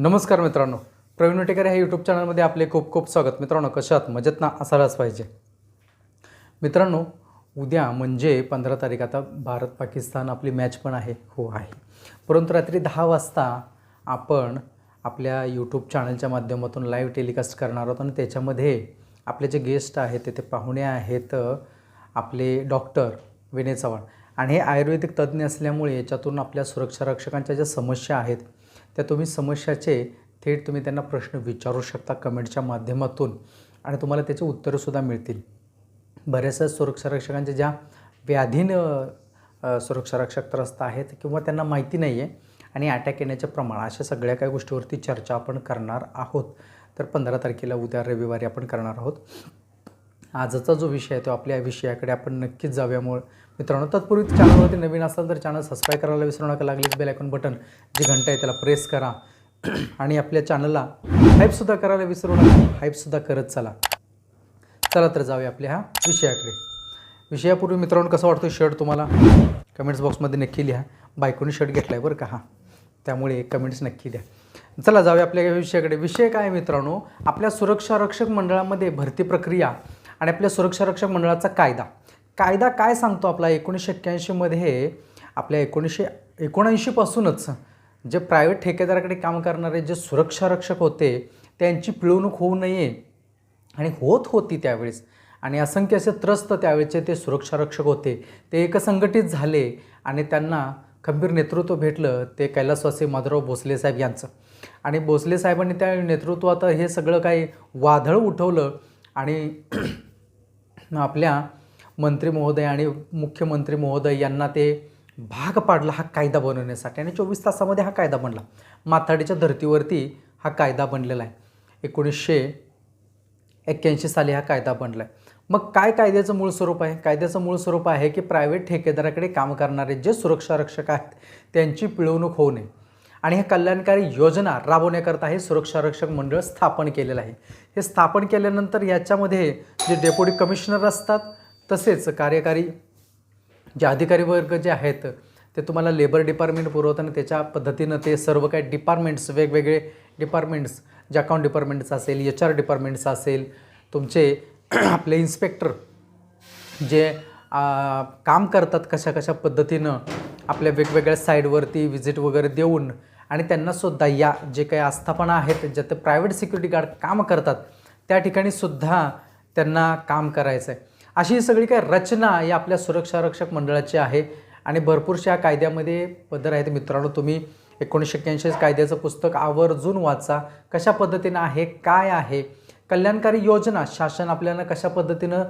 नमस्कार मित्रांनो. प्रवीण वटेकर ह्या यूट्यूब चॅनलमध्ये आपले खूप खूप स्वागत. मित्रांनो कशात मजेत ना? असायलाच पाहिजे. मित्रांनो उद्या म्हणजे पंधरा तारीख आता भारत पाकिस्तान आपली मॅच पण आहे. हो आहे. परंतु रात्री दहा वाजता आपण आपल्या यूट्यूब चॅनलच्या माध्यमातून लाईव्ह टेलिकास्ट करणार आहोत आणि त्याच्यामध्ये आपले जे गेस्ट आहेत तेथे पाहुणे आहेत आपले डॉक्टर विनय चव्हाण. आणि हे आयुर्वेदिक तज्ज्ञ असल्यामुळे याच्यातून आपल्या सुरक्षा रक्षकांच्या ज्या समस्या आहेत त्या तुम्ही समस्याचे थेट तुम्ही त्यांना प्रश्न विचारू शकता कमेंटच्या माध्यमातून आणि तुम्हाला त्याचे उत्तरंसुद्धा मिळतील. बऱ्याचशा सुरक्षा रक्षकांच्या ज्या व्याधीनं सुरक्षारक्षक सुरक्षा रक्षक त्रस्त आहेत किंवा त्यांना माहिती नाही आहे आणि अटॅक येण्याचे प्रमाण अशा सगळ्या काही गोष्टीवरती चर्चा आपण करणार आहोत. तर पंधरा तारखेला उद्या रविवारी आपण करणार आहोत. आजचा जो विषय आहे तो आपल्या विषयाकडे आपण नक्कीच जाऊयामुळे मित्रांनो तत्पूर्वी चॅनलवरती नवीन असाल तर चॅनल सबस्क्राईब करायला विसरू नका. लागलीच बेल आयकॉन बटन जी घंटा आहे त्याला प्रेस करा. आणि आपल्या चॅनलला हाईपसुद्धा करायला विसरू नका. हाईपसुद्धा करत चला. चला तर जाऊया आपल्या ह्या विषयाकडे. विषयापूर्वी मित्रांनो कसं वाटतो शर्ट तुम्हाला? कमेंट्स बॉक्समध्ये नक्की लिहा. बायकोनी शर्ट घेतला आहे बरं का? हां. त्यामुळे कमेंट्स नक्की द्या. चला जाऊया आपल्या या विषयाकडे. विषय काय मित्रांनो? आपल्या सुरक्षा रक्षक मंडळामध्ये भरती प्रक्रिया आणि आपल्या सुरक्षा रक्षक मंडळाचा कायदा. कायदा काय सांगतो आपला? एकोणीसशे एक्क्याऐंशीमध्ये आपल्या एकोणीसशे एकोणऐंशीपासूनच जे प्रायव्हेट ठेकेदाराकडे काम करणारे जे सुरक्षारक्षक होते त्यांची पिळवणूक होऊ नये आणि होत होती त्यावेळेस. आणि असंख्य असे त्रस्त त्यावेळेचे ते सुरक्षारक्षक होते. ते एकसंघटित झाले आणि त्यांना खंबीर नेतृत्व भेटलं ते कैलासवासी माधवराव भोसले साहेब यांचं. आणि भोसले साहेबांनी त्या नेतृत्वात हे सगळं काही वादळ उठवलं आणि आपल्या मंत्री महोदय आणि मुख्यमंत्री महोदय यांना ते भाग पाडला हा कायदा बनवण्यासाठी. आणि चोवीस तासामध्ये हा कायदा बनला. माथाडीच्या धर्तीवरती हा कायदा बनलेला आहे. एकोणीसशे एक्क्याऐंशी साली हा कायदा बनला आहे. मग काय कायद्याचं मूळ स्वरूप आहे? कायद्याचं मूळ स्वरूप आहे की प्रायव्हेट ठेकेदाराकडे काम करणारे जे सुरक्षा रक्षक आहेत त्यांची पिळवणूक होऊ नये. आणि ह्या कल्याणकारी योजना राबवण्याकरता हे सुरक्षा रक्षक मंडळ स्थापन केलेलं आहे. हे स्थापन केल्यानंतर याच्यामध्ये जे डेप्युटी कमिशनर असतात तसेच कार्यकारी जे अधिकारी वर्ग जे आहेत ते तुम्हाला लेबर डिपार्टमेंट पुरवताना त्याच्या पद्धतीनं ते सर्व काही डिपार्टमेंट्स वेगवेगळे डिपार्टमेंट्स जे अकाउंट डिपार्टमेंट्स असेल एच आर डिपार्टमेंट्स असेल तुमचे आपले इन्स्पेक्टर जे आ, काम करतात कशा कशा पद्धतीनं आपल्या वेगवेगळ्या साईडवरती व्हिजिट वगैरे देऊन आणि त्यांनासुद्धा या जे काही आस्थापना आहेत ज्या ते प्रायव्हेट सिक्युरिटी गार्ड काम करतात त्या ठिकाणी सुद्धा त्यांना काम करायचं आहे अशी सगळी काही रचना या आपल्या सुरक्षा रक्षक मंडळाची आहे. आणि भरपूरशा कायद्यामध्ये पदर आहेत. मित्रांनो तुम्ही एकोणीसशे एक्क्याऐंशी कायद्याचं पुस्तक आवर्जून वाचा. कशा पद्धतीनं आहे? काय आहे? कल्याणकारी योजना शासन आपल्याला कशा पद्धतीनं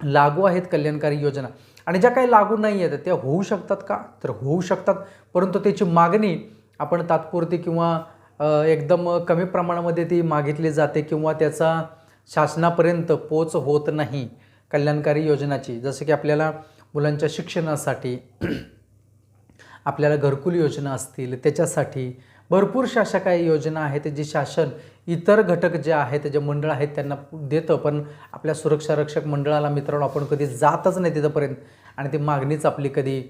लागू आहेत कल्याणकारी योजना? आणि ज्या काही लागू नाही आहेत त्या होऊ शकतात का? तर होऊ शकतात. परंतु त्याची मागणी आपण तात्पुरती किंवा एकदम कमी प्रमाणामध्ये ती मागितली जाते किंवा त्याचा शासनापर्यंत पोच होत नाही. कल्याणकारी योजनाची जसं की आपल्याला मुलांच्या शिक्षणासाठी आपल्याला घरकुल योजना असतील त्याच्यासाठी भरपूरशा अशा काही योजना आहेत जी शासन इतर घटक जे आहेत जे मंडळ आहेत त्यांना देतं. पण आपल्या सुरक्षा रक्षक मंडळाला मित्रांनो आपण कधी जातच नाही तिथंपर्यंत. आणि ती मागणीच आपली कधी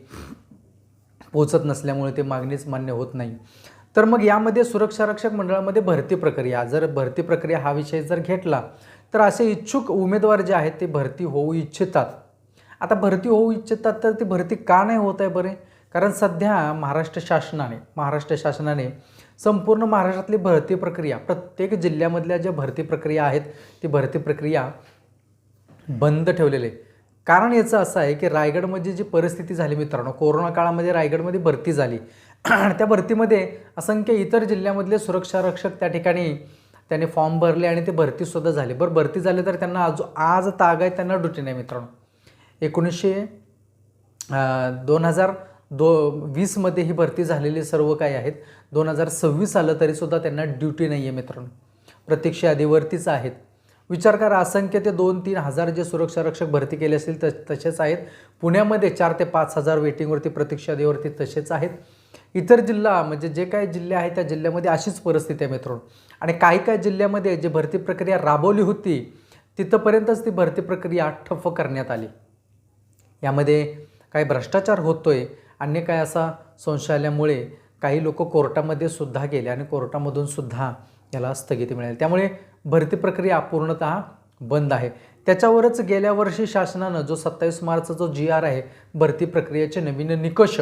पोचत नसल्यामुळे ते मागणीच मान्य होत नाही. तर मग यामध्ये सुरक्षा रक्षक मंडळामध्ये भरती प्रक्रिया जर भरती प्रक्रिया हा विषय जर घेतला तर असे इच्छुक उमेदवार जे आहेत ते भरती होऊ इच्छितात. आता भरती होऊ इच्छितात तर ती भरती का नाही होत आहे बरे? कारण सध्या महाराष्ट्र शासनाने महाराष्ट्र शासनाने संपूर्ण महाराष्ट्रातली भरती प्रक्रिया प्रत्येक जिल्ह्यामधल्या ज्या भरती प्रक्रिया आहेत ती भरती प्रक्रिया बंद ठेवलेले आहे. कारण याचं असं आहे की रायगडमध्ये जी परिस्थिती झाली मित्रांनो कोरोना काळामध्ये रायगडमध्ये भरती झाली. आणि त्या भरतीमध्ये असंख्य इतर जिल्ह्यामधले सुरक्षा रक्षक त्या ठिकाणी त्याने फॉर्म भरले आणि ते भरतीसुद्धा झाले. बरं भरती झाले तर त्यांना आज आज आहे त्यांना ड्युटी नाही मित्रांनो. एकोणीसशे दोन हजार दो वीसमध्ये ही भरती झालेली सर्व काही आहेत. दोन हजार सव्वीस आलं तरीसुद्धा त्यांना ड्युटी नाही आहे मित्रांनो. प्रत्यक्ष यादीवरतीच आहेत. विचार करा असंख्य ते दोन तीन हजार जे सुरक्षा रक्षक भरती केले असतील त तसेच आहेत. पुण्यामध्ये चार ते पाच हजार वेटिंगवरती प्रत्यक्ष यादीवरती तसेच आहेत. इतर जिल्हा म्हणजे जे काही जिल्हे आहेत त्या जिल्ह्यामध्ये अशीच परिस्थिती आहे मित्रांनो. आणि काही काही जिल्ह्यामध्ये जी भरती प्रक्रिया राबवली होती तिथंपर्यंतच ती भरती प्रक्रिया ठप्प करण्यात आली. यामध्ये काही भ्रष्टाचार होतोय अन्य काय असा संशय आल्यामुळे काही लोक कोर्टामध्ये सुद्धा गेले आणि कोर्टामधून सुद्धा याला स्थगिती मिळाली. त्यामुळे भरती प्रक्रिया पूर्णतः बंद आहे. त्याच्यावरच गेल्या वर्षी शासनानं जो सत्तावीस मार्चचा जो जी आर आहे भरती प्रक्रियेचे नवीन निकष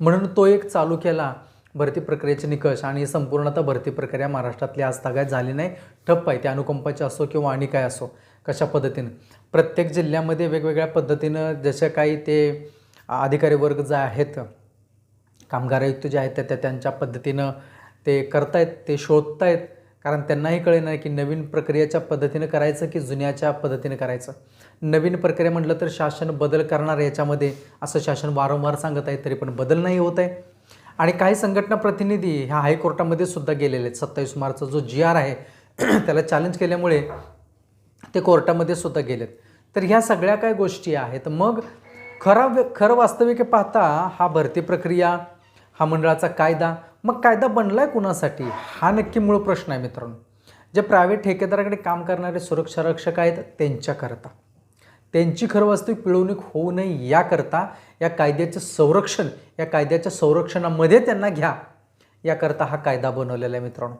म्हणून तो एक चालू केला. भरती प्रक्रियेचे निकष आणि संपूर्णतः भरती प्रक्रिया महाराष्ट्रातली आजतागायत झाली नाही. ठप्प आहे. ते अनुकंपाचे असो किंवा आणि काय असो कशा पद्धतीनं? प्रत्येक जिल्ह्यामध्ये वेगवेगळ्या पद्धतीनं जसे काही ते अधिकारी वर्ग जे आहेत कामगार आयुक्त जे आहेत त्या त्या त्यांच्या पद्धतीनं ते करतायत ते शोधतायत. कारण त्यांनाही कळे नाही की नवीन प्रक्रियेच्या पद्धतीनं करायचं की जुन्याच्या पद्धतीनं करायचं. नवीन प्रक्रिया म्हटलं तर शासन बदल करणार याच्यामध्ये असं शासन वारंवार सांगत आहे तरी पण बदल नाही होत आहे. आणि काही संघटना प्रतिनिधी ह्या हायकोर्टामध्ये सुद्धा गेलेले आहेत. सत्तावीस मार्चचा जो जी आर आहे त्याला चॅलेंज केल्यामुळे ते कोर्टामध्ये सुद्धा गेलेत. तर ह्या सगळ्या काय गोष्टी आहेत? मग खरा खरं वास्तविक पाहता हा भरती प्रक्रिया हा मंडळाचा कायदा मग कायदा बनला आहे कुणासाठी? हा नक्की मूळ प्रश्न आहे मित्रांनो. जे प्रायव्हेट ठेकेदाराकडे काम करणारे सुरक्षा रक्षक आहेत त्यांच्याकरता. त्यांची खरं वास्तविक पिळवणूक होऊ नये याकरता या कायद्याचं संरक्षण या कायद्याच्या संरक्षणामध्ये त्यांना घ्या. याकरता हा कायदा बनवलेला आहे मित्रांनो.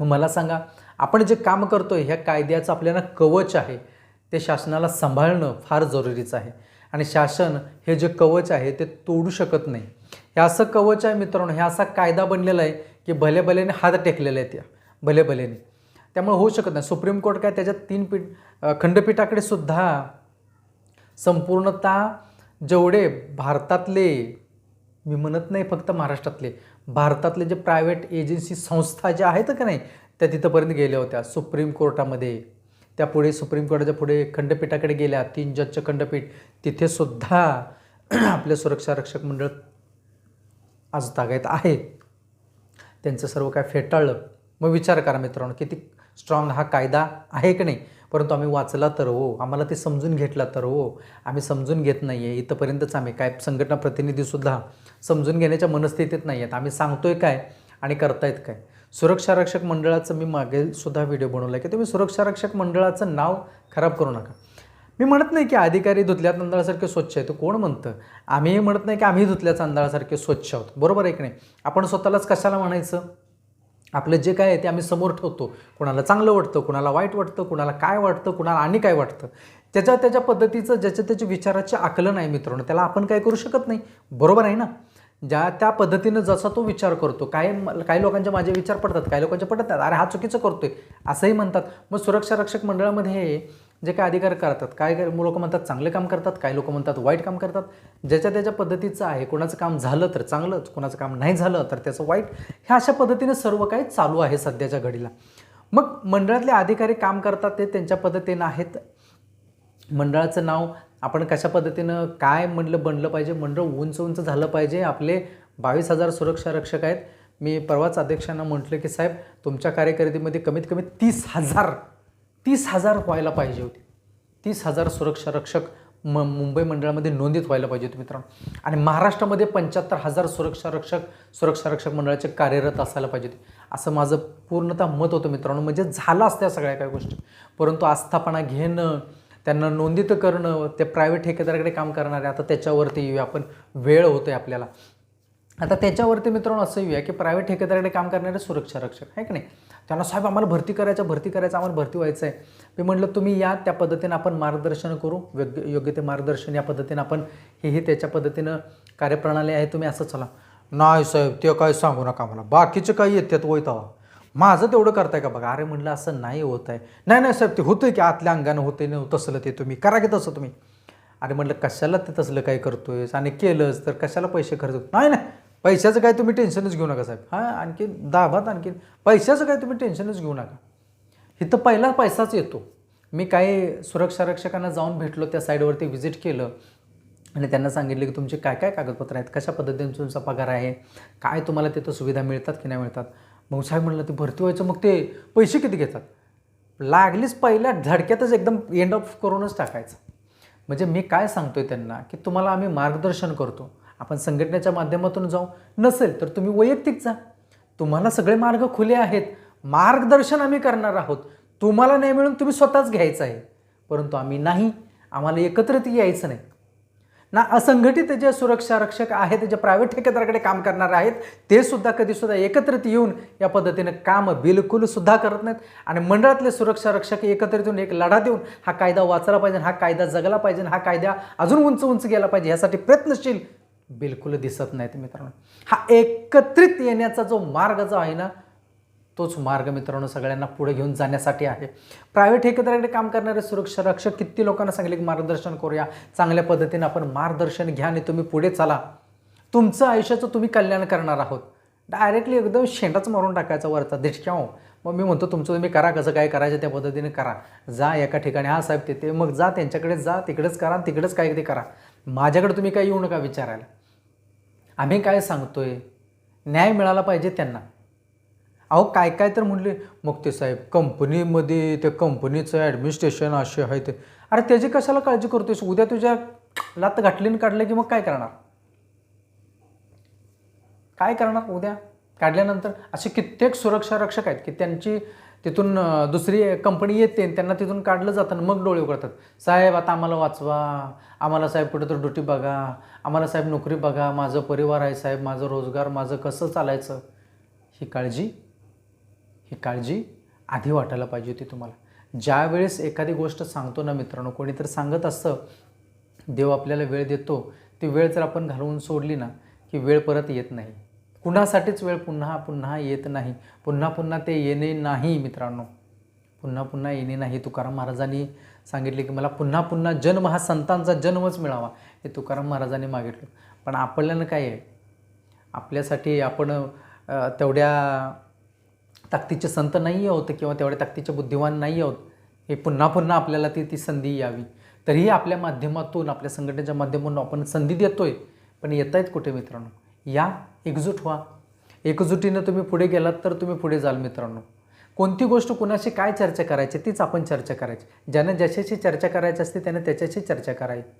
मग मला सांगा आपण जे काम करतो आहे ह्या कायद्याचं आपल्याला कवच आहे. ते शासनाला सांभाळणं फार जरुरीचं आहे. आणि शासन हे जे कवच आहे ते तोडू शकत नाही. हे असं कवच आहे मित्रांनो हे असा कायदा बनलेला आहे की भले भलेने हात टेकलेले आहेत या भले भलेने त्यामुळे होऊ शकत नाही. सुप्रीम कोर्ट काय त्याच्यात तीन पीठ खंडपीठाकडे सुद्धा संपूर्णतः जेवढे भारतातले मी म्हणत नाही फक्त महाराष्ट्रातले भारतातले जे प्रायव्हेट एजन्सी संस्था ज्या आहेत का नाही त्या तिथंपर्यंत गेल्या होत्या सुप्रीम कोर्टामध्ये. त्या पुढे सुप्रीम कोर्टाच्या पुढे खंडपीठाकडे गेल्या तीन जजचं खंडपीठ तिथेसुद्धा आपले सुरक्षा रक्षक मंडळ आज तागायत आहे. त्यांचं सर्व काय फेटाळलं मग विचार करा मित्रांनो किती स्ट्रॉंग हा कायदा आहे की नाही? परंतु आम्ही वाचला तर हो आम्हाला ते समजून घेतला तर हो. आम्ही समजून घेत नाही आहे इथंपर्यंतच आम्ही काय संघटना प्रतिनिधीसुद्धा समजून घेण्याच्या मनस्थितीत नाही आहेत आम्ही सांगतोय काय आणि करतायत काय? सुरक्षा रक्षक मंडळाचं मी मागेसुद्धा व्हिडिओ बनवला आहे की तुम्ही सुरक्षा रक्षक मंडळाचं नाव खराब करू नका. मी म्हणत नाही की अधिकारी धुतल्या तांदळासारखे स्वच्छ आहे तो कोण म्हणतं? आम्ही म्हणत नाही की आम्ही धुतल्या तांदळासारखे स्वच्छ आहोत. बरोबर आहे की नाही? आपण स्वतःलाच कशाला म्हणायचं? आपलं जे काय आहे ते आम्ही समोर ठेवतो. कुणाला चांगलं वाटतं कुणाला वाईट वाटतं कुणाला काय वाटतं कुणाला आणि काय वाटतं? त्याच्या त्याच्या पद्धतीचं ज्याच्या त्याच्या विचाराचे आकलन आहे मित्रांनो त्याला आपण काय करू शकत नाही. बरोबर आहे ना? ज्या त्या पद्धतीनं जसा तो विचार करतो काय काही लोकांचे माझे विचार पडतात काही लोकांचे पडत नाहीत अरे हा चुकीचं करतोय असंही म्हणतात. मग सुरक्षा रक्षक मंडळामध्ये जे काय अधिकार करतात काय लोक म्हणतात चांगले काम करतात काही लोक म्हणतात वाईट काम करतात ज्याच्या त्याच्या पद्धतीचं आहे कोणाचं काम झालं तर चांगलंच कोणाचं काम नाही झालं तर त्याचं वाईट ह्या अशा पद्धतीने सर्व काही चालू आहे सध्याच्या घडीला. मग मंडळातले अधिकारी काम करतात ते त्यांच्या पद्धतीनं आहेत. मंडळाचं नाव आपण कशा पद्धतीनं काय म्हणलं बनलं पाहिजे मंडळ उंच उंच झालं पाहिजे आपले बावीस हजार सुरक्षा रक्षक आहेत. मी परवाच अध्यक्षांना म्हटलं की साहेब तुमच्या कार्यकारिणीमध्ये कमीत कमी तीस हजार तीस हजार व्हायला पाहिजे होते. तीस हजार सुरक्षा रक्षक म मुंबई मंडळामध्ये नोंदीत व्हायला पाहिजे होते मित्रांनो. आणि महाराष्ट्रामध्ये पंच्याहत्तर हजार सुरक्षा रक्षक सुरक्षा रक्षक मंडळाचे कार्यरत असायला पाहिजे होते. असं माझं पूर्णतः मत होतं मित्रांनो. म्हणजे झालं असत्या सगळ्या काही गोष्टी. परंतु आस्थापना घेणं त्यांना नोंदित करणं ते प्रायव्हेट ठेकेदाराकडे काम करणारे आता त्याच्यावरती येऊया आपण. वेळ होतोय आपल्याला. आता त्याच्यावरती मित्रांनो असं येऊया की प्रायव्हेट ठेकेदाराकडे काम करणारे सुरक्षा रक्षक आहे की नाही? त्यांना साहेब आम्हाला भरती करायचं भरती करायचं आम्हाला भरती व्हायचं आहे मी म्हटलं तुम्ही या त्या पद्धतीनं आपण मार्गदर्शन करू योग्य योग्य ते मार्गदर्शन या पद्धतीनं आपण हे हे त्याच्या पद्धतीनं कार्यप्रणाली आहे तुम्ही असं चला. नाही साहेब ते काय सांगू नका मला. बाकीचे काही येतात वैतावा माझं तेवढं करताय का बघा? अरे म्हटलं असं नाही होत आहे. नाही नाही साहेब ते होतंय की आतल्या अंगानं होते नाही तसलं ते तुम्ही. करा की तसं तुम्ही. अरे म्हटलं कशाला ते तसलं काय करतोयस? आणि केलंच तर कशाला पैसे खर्च? नाही नाही. पैशाचं काय तुम्ही टेन्शनच घेऊ नका साहेब. हां आणखी दाबात आणखी पैशाचं काय तुम्ही टेन्शनच घेऊ नका. इथं पहिला पैसाच येतो. मी काही सुरक्षा रक्षकांना जाऊन भेटलो त्या साईडवरती व्हिजिट केलं. आणि त्यांना सांगितलं की तुमचे काय काय कागदपत्र आहेत? कशा पद्धतीने तुमचा पगार आहे? काय तुम्हाला तिथं सुविधा मिळतात की नाही मिळतात? मग साहेब म्हणलं ते भरती व्हायचं मग ते पैसे किती घेतात? लागलीच पहिल्या धडक्यातच एकदम एंड ऑफ करूनच टाकायचं. म्हणजे मी काय सांगतोय त्यांना? की तुम्हाला आम्ही मार्गदर्शन करतो. आपण संघटनेच्या माध्यमातून जाऊ. नसेल तर तुम्ही वैयक्तिक जा. तुम्हाला सगळे मार्ग खुले आहेत. मार्गदर्शन आम्ही करणार आहोत. तुम्हाला नाही मिळून तुम्ही स्वतःच घ्यायचं आहे. परंतु आम्ही नाही. आम्हाला एकत्रित यायचं नाही. ना असंघटित जे सुरक्षा रक्षक आहेत जे प्रायव्हेट ठेकेदाराकडे काम करणारे आहेत ते सुद्धा कधी सुद्धा एकत्रित येऊन या पद्धतीनं काम बिलकुल सुद्धा करत नाहीत. आणि मंडळातले सुरक्षा रक्षक एकत्रित येऊन एक लढा देऊन हा कायदा वाचला पाहिजे हा कायदा जगला पाहिजे हा कायदा अजून उंच उंच गेला पाहिजे यासाठी प्रयत्नशील बिलकुल दिसत नाहीत मित्रांनो. हा एकत्रित येण्याचा जो मार्ग जो आहे ना तोच मार्ग मित्रांनो सगळ्यांना पुढे घेऊन जाण्यासाठी आहे. प्रायव्हेट ठेकेदाराकडे काम करणारे सुरक्षा रक्षक किती लोकांना सांगितले की मार्गदर्शन करूया चांगल्या पद्धतीने आपण मार्गदर्शन घ्या आणि तुम्ही पुढे चला. तुमचं आयुष्याचं तुम्ही कल्याण करणार आहोत. डायरेक्टली एकदम शेंडाच मारून टाकायचा वरचा दिटक्या हो मग मी म्हणतो तुमचं तुम्ही करा कसं काय करायचं त्या पद्धतीने करा. जा एका ठिकाणी हा साहेब तिथे मग जा त्यांच्याकडे जा तिकडेच करा आणि तिकडेच काय ते करा. माझ्याकडे तुम्ही काय येऊ नका विचारायला. आम्ही काय सांगतोय? न्याय मिळाला पाहिजे त्यांना. अहो काय काय तर म्हणले मग ते साहेब कंपनीमध्ये त्या कंपनीचं ॲडमिनिस्ट्रेशन असे आहे ते अरे त्याची कशाला काळजी करतोयस? उद्या तुझ्या लात घातलीन काढलं की मग काय करणार? काय करणार उद्या? काढल्यानंतर असे कित्येक सुरक्षा रक्षक आहेत की त्यांची तिथून दुसरी कंपनी येते आणि त्यांना तिथून काढलं जातं आणि मग डोळे उघडतात. साहेब आता आम्हाला वाचवा. आम्हाला साहेब कुठेतरी तर ड्युटी बघा. आम्हाला साहेब नोकरी बघा. माझं परिवार आहे साहेब. माझं रोजगार माझं कसं चालायचं? ही काळजी ही काळजी आधी वाटायला पाहिजे होती तुम्हाला. ज्यावेळेस एखादी गोष्ट सांगतो ना मित्रांनो कोणीतरी सांगत असतं देव आपल्याला वेळ देतो ती वेळ जर आपण घालवून सोडली ना की वेळ परत येत नाही. कुणासाठीच वेळ पुन्हा पुन्हा येत नाही. पुन्हा पुन्हा ते येणे नाही मित्रांनो. पुन्हा पुन्हा येणे नाही. तुकाराम महाराजांनी सांगितले की मला पुन्हा पुन्हा जन्म हा संतांचा जन्मच मिळावा. हे तुकाराम महाराजांनी मागितलं. पण आपल्यानं काय आहे? आपल्यासाठी आपण तेवढ्या ताकदीचे संत नाही आहोत किंवा तेवढ्या ताकदीचे बुद्धिमान नाही आहोत. हे पुन्हा पुन्हा आपल्याला ती ती संधी यावी. तरीही आपल्या माध्यमातून आपल्या संघटनेच्या माध्यमातून आपण संधी देतो आहे पण येत आहेत कुठे मित्रांनो? या एकजूट व्हा. एकजुटीनं तुम्ही पुढे गेलात तर तुम्ही पुढे जाल मित्रांनो. कोणती गोष्ट कुणाशी काय चर्चा करायची तीच आपण चर्चा करायची. ज्यानं ज्याच्याशी चर्चा करायची असते त्यानं त्याच्याशी चर्चा करायची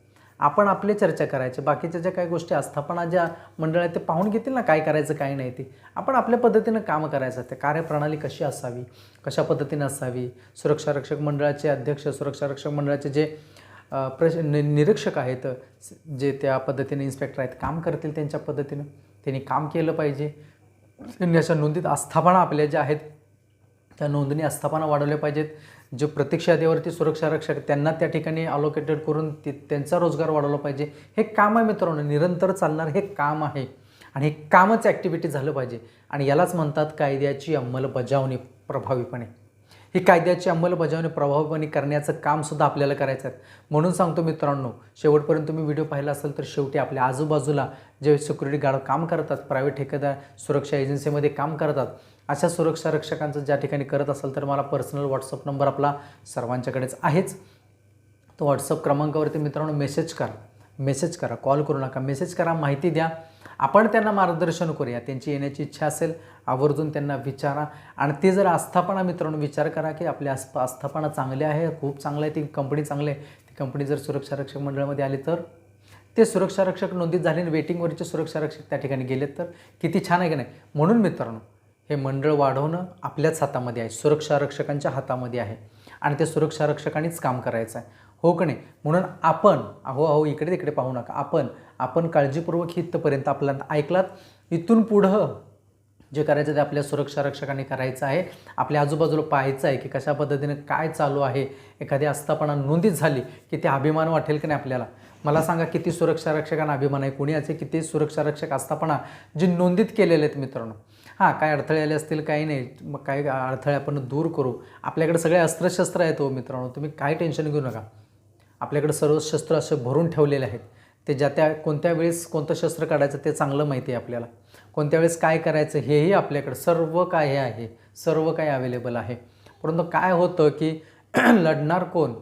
आपण आपली चर्चा करायची. बाकीच्या ज्या काही गोष्टी आस्थापना ज्या मंडळ आहेत ते पाहून घेतील ना काय करायचं काय नाही ते. आपण आपल्या पद्धतीनं काम करायचं ते कार्यप्रणाली कशी असावी? कशा पद्धतीनं असावी? सुरक्षा रक्षक मंडळाचे अध्यक्ष सुरक्षा रक्षक मंडळाचे जे प्रश नि निरीक्षक आहेत जे त्या पद्धतीने इन्स्पेक्टर आहेत काम करतील त्यांच्या पद्धतीनं? त्यांनी काम केलं पाहिजे. त्यांनी अशा नोंदीत आस्थापना आपल्या ज्या आहेत त्या नोंदणी आस्थापना वाढवल्या पाहिजेत. जे प्रत्यक्ष सुरक्षा रक्षक त्यांना त्या ठिकाणी अलोकेटेड करून ते त्यांचा रोजगार वाढवला पाहिजे. हे काम आहे मित्रांनो निरंतर चालणार हे काम आहे. आणि हे कामच ॲक्टिव्हिटी झालं पाहिजे. आणि यालाच म्हणतात कायद्याची अंमलबजावणी प्रभावीपणे. ही कायद्याची अंमलबजावणी प्रभावीपणे करण्याचं कामसुद्धा आपल्याला करायचं आहे. म्हणून सांगतो मित्रांनो शेवटपर्यंत तुम्ही व्हिडिओ पाहिला असेल तर शेवटी आपल्या आजूबाजूला जे सिक्युरिटी गार्ड काम करतात प्रायव्हेट ठेकेदार सुरक्षा एजन्सीमध्ये काम करतात अशा सुरक्षा रक्षकांचं ज्या ठिकाणी करत असेल तर मला पर्सनल व्हॉट्सअप नंबर आपला सर्वांच्याकडेच आहेच. तो व्हॉट्सअप क्रमांकावरती मित्रांनो मेसेज करा. मेसेज करा कॉल करू नका मेसेज करा माहिती द्या. आपण त्यांना मार्गदर्शन करूया. त्यांची येण्याची इच्छा असेल आवर्जून त्यांना विचारा. आणि ते जर आस्थापना मित्रांनो विचार करा की आपली आस्थ आस्थापना चांगली आहे खूप चांगलं आहे ती कंपनी चांगली आहे. ती कंपनी जर सुरक्षा रक्षक मंडळामध्ये आली तर? ते सुरक्षा रक्षक नोंदीत झाले आणि वेटिंगवरचे सुरक्षा रक्षक त्या ठिकाणी गेलेत तर? किती छान आहे की नाही? म्हणून मित्रांनो हे मंडळ वाढवणं आपल्याच हातामध्ये आहे. सुरक्षा रक्षकांच्या हातामध्ये आहे. आणि ते सुरक्षा रक्षकांनीच काम करायचं आहे. हो की नाही? म्हणून आपण अहो अहो इकडे तिकडे पाहू नका. आपण आपण काळजीपूर्वक इथपर्यंत आपल्याला ऐकलात. इथून पुढं जे करायचं ते आपल्या सुरक्षा रक्षकांनी करायचं आहे. आपल्या आजूबाजूला पाहायचं आहे की कशा पद्धतीने काय चालू आहे. एखादी आस्थापना नोंदीत झाली की ते अभिमान वाटेल की नाही आपल्याला? मला सांगा किती सुरक्षा रक्षकांना अभिमान आहे? कुणी असे किती सुरक्षा रक्षक आस्थापना जी नोंदीत केलेले आहेत मित्रांनो? हां काय अडथळे आले असतील काही नाही. मग काय अडथळे आपण दूर करू. आपल्याकडे सगळे अस्त्रशस्त्र आहेत हो मित्रांनो. तुम्ही काय टेन्शन घेऊ नका. आपल्याकडे सर्व शस्त्र असे भरून ठेवलेले आहेत. ते ज्या त्या कोणत्या वेळेस कोणतं शस्त्र काढायचं ते चांगलं माहिती आहे आपल्याला. कोणत्या वेळेस काय करायचं हेही आपल्याकडे सर्व काय हे आहे. सर्व काय अवेलेबल आहे. परंतु काय होतं की लढणार कोण?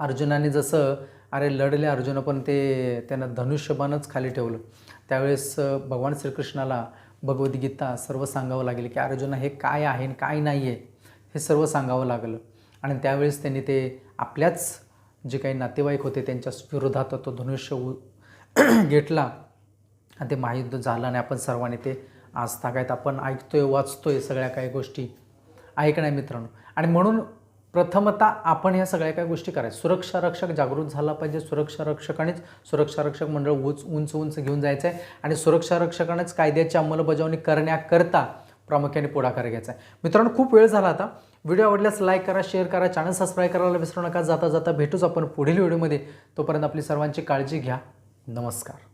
अर्जुनाने जसं अरे लढले अर्जुन पण ते त्यांना धनुष्यबाणच खाली ठेवलं. त्यावेळेस भगवान श्रीकृष्णाला भगवद्गीता सर्व सांगावं लागेल की अर्जुना हे काय आहे आणि काय नाही आहे हे सर्व सांगावं लागलं. आणि त्यावेळेस त्यांनी ते आपल्याच जे काही नातेवाईक होते त्यांच्या विरोधात तो धनुष्य उ घेतला आणि ते महायुद्ध झालं आणि आपण सर्वांनी ते आज तागायत आपण ऐकतोय वाचतोय सगळ्या काही गोष्टी. ऐक नाही मित्रांनो. आणि म्हणून प्रथमतः आपण ह्या सगळ्या काही गोष्टी करायच्या सुरक्षा रक्षक जागृत झाला पाहिजे. सुरक्षा रक्षकानेच सुरक्षा रक्षक मंडळ उंच उंच उंच घेऊन जायचं आहे आणि सुरक्षा रक्षकानेच कायद्याची अंमलबजावणी करण्याकरता प्रामुख्याने पुढाकार घ्यायचा आहे मित्रांनो खूप वेळ झाला आता. व्हिडिओ आवडल्यास लाईक करा शेअर करा चॅनल सबस्क्राईब करायला विसरू नका. जाता जाता भेटूच आपण पुढील व्हिडिओमध्ये. तोपर्यंत आपली सर्वांची काळजी घ्या. नमस्कार.